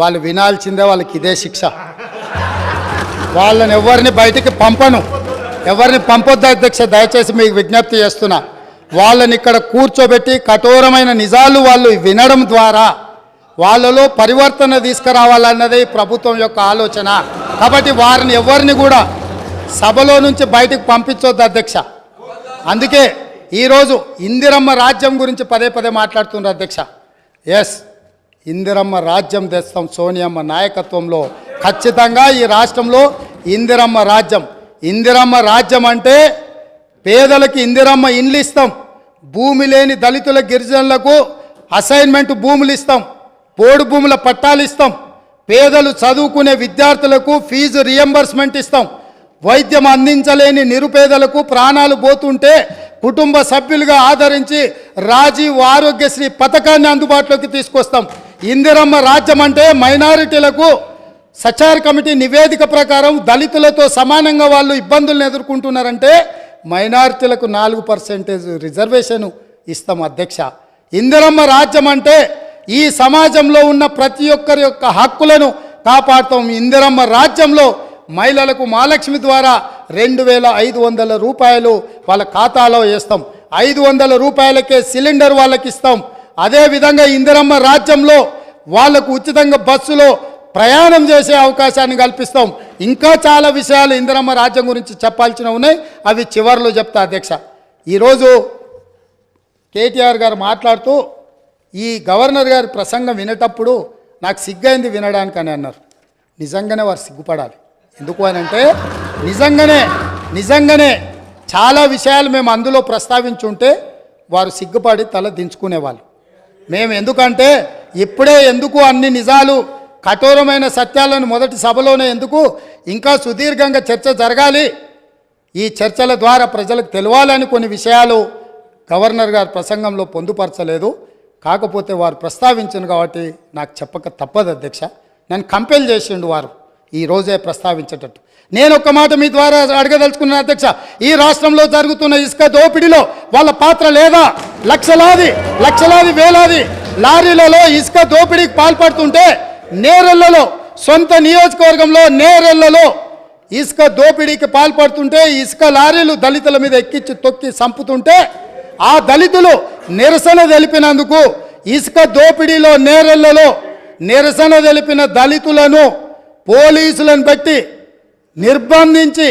వాళ్ళు వినాల్సిందే వాళ్ళకి ఇదే శిక్ష. వాళ్ళని ఎవరిని బయటికి పంపను. ఎవరిని పంపొద్దు అధ్యక్ష దయచేసి మీకు విజ్ఞప్తి చేస్తున్నా. వాళ్ళని ఇక్కడ కూర్చోబెట్టి కఠోరమైన నిజాలు వాళ్ళు వినడం ద్వారా వాళ్ళలో పరివర్తన తీసుకురావాలన్నదే ప్రభుత్వం యొక్క ఆలోచన. కాబట్టి వారిని ఎవరిని కూడా సభలో నుంచి బయటకు పంపించొద్దు అధ్యక్ష. అందుకే ఈరోజు ఇందిరమ్మ రాజ్యం గురించి పదే పదే మాట్లాడుతున్నారు అధ్యక్ష. ఎస్ ఇందిరమ్మ రాజ్యం తెస్తాం సోనియమ్మ నాయకత్వంలో. ఖచ్చితంగా ఈ రాష్ట్రంలో ఇందిరమ్మ రాజ్యం. ఇందిరమ్మ రాజ్యం అంటే పేదలకు ఇందిరమ్మ ఇండ్లు ఇస్తాం. భూమి లేని దళితుల గిరిజనులకు అసైన్మెంట్ భూములు ఇస్తాం. పోడు భూముల పట్టాలు ఇస్తాం. పేదలు చదువుకునే విద్యార్థులకు ఫీజు రియంబర్స్మెంట్ ఇస్తాం. వైద్యం అందించలేని నిరుపేదలకు ప్రాణాలు పోతుంటే కుటుంబ సభ్యులుగా ఆదరించి రాజీవ్ ఆరోగ్యశ్రీ పథకాన్ని అందుబాటులోకి తీసుకొస్తాం. ఇందిరమ్మ రాజ్యం అంటే మైనారిటీలకు సచార్ కమిటీ నివేదిక ప్రకారం దళితులతో సమానంగా వాళ్ళు ఇబ్బందులను ఎదుర్కొంటున్నారంటే మైనారిటీలకు నాలుగు పర్సెంటేజ్ రిజర్వేషన్ ఇస్తాం అధ్యక్ష. ఇందిరమ్మ రాజ్యం అంటే ఈ సమాజంలో ఉన్న ప్రతి ఒక్కరి యొక్క హక్కులను కాపాడుతాం. ఇందిరమ్మ రాజ్యంలో మహిళలకు మహాలక్ష్మి ద్వారా రెండు వేల ఐదు వందల రూపాయలు వాళ్ళ ఖాతాలో వేస్తాం. ఐదు వందల రూపాయలకే సిలిండర్ వాళ్ళకి ఇస్తాం. అదేవిధంగా ఇందిరమ్మ రాజ్యంలో వాళ్ళకు ఉచితంగా బస్సులో ప్రయాణం చేసే అవకాశాన్ని కల్పిస్తాం. ఇంకా చాలా విషయాలు ఇందిరమ్మ రాజ్యం గురించి చెప్పాల్సిన ఉన్నాయి. అవి చివరిలో చెప్తా అధ్యక్ష. ఈరోజు కేటీఆర్ గారు మాట్లాడుతూ ఈ గవర్నర్ గారి ప్రసంగం వినేటప్పుడు నాకు సిగ్గైంది వినడానికి అని అన్నారు. నిజంగానే వారు సిగ్గుపడాలి. ఎందుకు అని అంటే నిజంగానే నిజంగానే చాలా విషయాలు మేము అందులో ప్రస్తావించుంటే వారు సిగ్గుపడి తల దించుకునేవాళ్ళు. మేము ఎందుకంటే ఇప్పుడే ఎందుకు అన్ని నిజాలు కఠోరమైన సత్యాలను మొదటి సభలోనే ఎందుకు ఇంకా సుదీర్ఘంగా చర్చ జరగాలి? ఈ చర్చల ద్వారా ప్రజలకు తెలవాలని కొన్ని విషయాలు గవర్నర్ గారి ప్రసంగంలో పొందుపరచలేదు. కాకపోతే వారు ప్రస్తావించను కాబట్టి నాకు చెప్పక తప్పదు అధ్యక్ష. నన్ను కంపెల్ చేసిండు వారు ఈ రోజే ప్రస్తావించేటట్టు. నేను ఒక మాట మీ ద్వారా అడగదలుచుకున్నాను అధ్యక్ష. ఈ రాష్ట్రంలో జరుగుతున్న ఇసుక దోపిడీలో వాళ్ళ పాత్ర లేదా? లక్షలాది లక్షలాది వేలాది లారీలలో ఇసుక దోపిడీకి పాల్పడుతుంటే నేరెళ్ళలో సొంత నియోజకవర్గంలో నేరెళ్ళలో ఇసుక దోపిడీకి పాల్పడుతుంటే ఇసుక లారీలు దళితుల మీద ఎక్కించి తొక్కి చంపుతుంటే ఆ దళితులు నిరసన తెలిపినందుకు ఇసుక దోపిడీలో నేరెళ్ళలో నిరసన తెలిపిన దళితులను పోలీసులను బట్టి నిర్బంధించి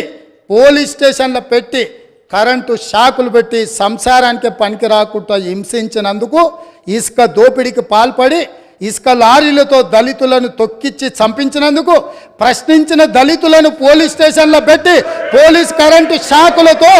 పోలీస్ స్టేషన్లో పెట్టి కరెంటు షాకులు పెట్టి సంసారానికి పనికి రాకుండా హింసించినందుకు ఇసుక దోపిడీకి పాల్పడి ఇసుక లారీలతో దళితులను తొక్కిచ్చి చంపించినందుకు ప్రశ్నించిన దళితులను పోలీస్ స్టేషన్లో పెట్టి పోలీస్ కరెంటు షాకులతో